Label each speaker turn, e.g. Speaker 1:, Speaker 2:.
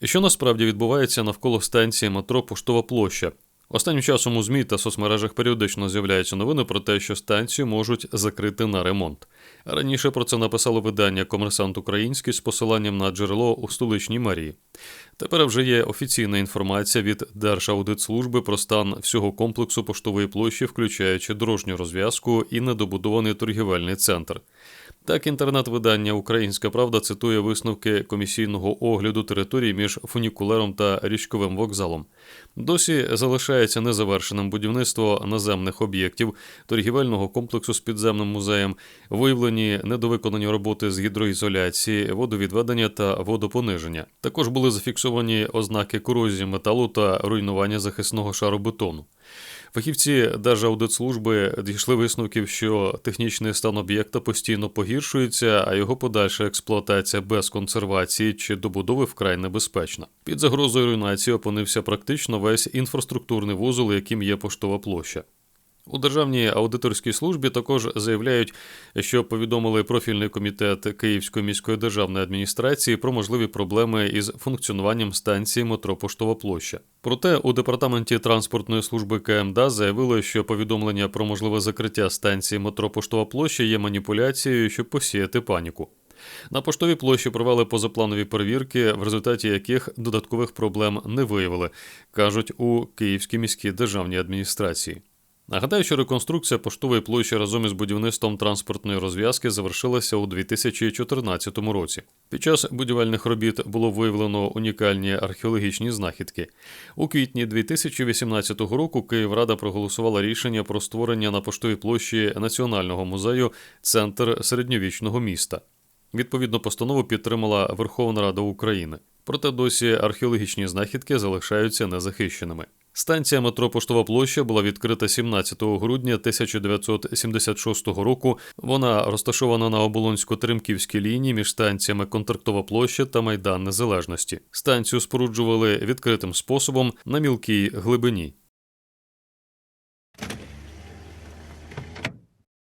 Speaker 1: І що насправді відбувається навколо станції метро Поштова площа? Останнім часом у ЗМІ та соцмережах періодично з'являються новини про те, що станцію можуть закрити на ремонт. Раніше про це написало видання Комерсант Український з посиланням на джерело у столичній мерії. Тепер вже є офіційна інформація від Держаудитслужби про стан всього комплексу поштової площі, включаючи дорожню розв'язку і недобудований торгівельний центр. Так, інтернет-видання Українська Правда цитує висновки комісійного огляду території між фунікулером та річковим вокзалом. Досі залишається незавершеним будівництво наземних об'єктів торгівельного комплексу з підземним музеєм, виявлені недовиконані роботи з гідроізоляції, водовідведення та водопониження. Також були зафіксовані ознаки корозії металу та руйнування захисного шару бетону. Фахівці Держаудитслужби дійшли висновків, що технічний стан об'єкта постійно погіршується, а його подальша експлуатація без консервації чи добудови вкрай небезпечна. Під загрозою руйнації опинився практично весь інфраструктурний вузол, яким є поштова площа. У Державній аудиторській службі також заявляють, що повідомили профільний комітет Київської міської державної адміністрації про можливі проблеми із функціонуванням станції метро Поштова площа. Проте у департаменті транспортної служби КМДА заявили, що повідомлення про можливе закриття станції метро Поштова площа є маніпуляцією, щоб посіяти паніку. На поштовій площі провели позапланові перевірки, в результаті яких додаткових проблем не виявили, кажуть у Київській міській державній адміністрації. Нагадаю, що реконструкція поштової площі разом із будівництвом транспортної розв'язки завершилася у 2014 році. Під час будівельних робіт було виявлено унікальні археологічні знахідки. У квітні 2018 року Київрада проголосувала рішення про створення на поштовій площі Національного музею Центр середньовічного міста. Відповідну постанову підтримала Верховна Рада України. Проте досі археологічні знахідки залишаються незахищеними. Станція метро Поштова площа була відкрита 17 грудня 1976 року. Вона розташована на оболонсько-тримківській лінії між станціями Контрактова площа та Майдан Незалежності. Станцію споруджували відкритим способом на мілкій глибині.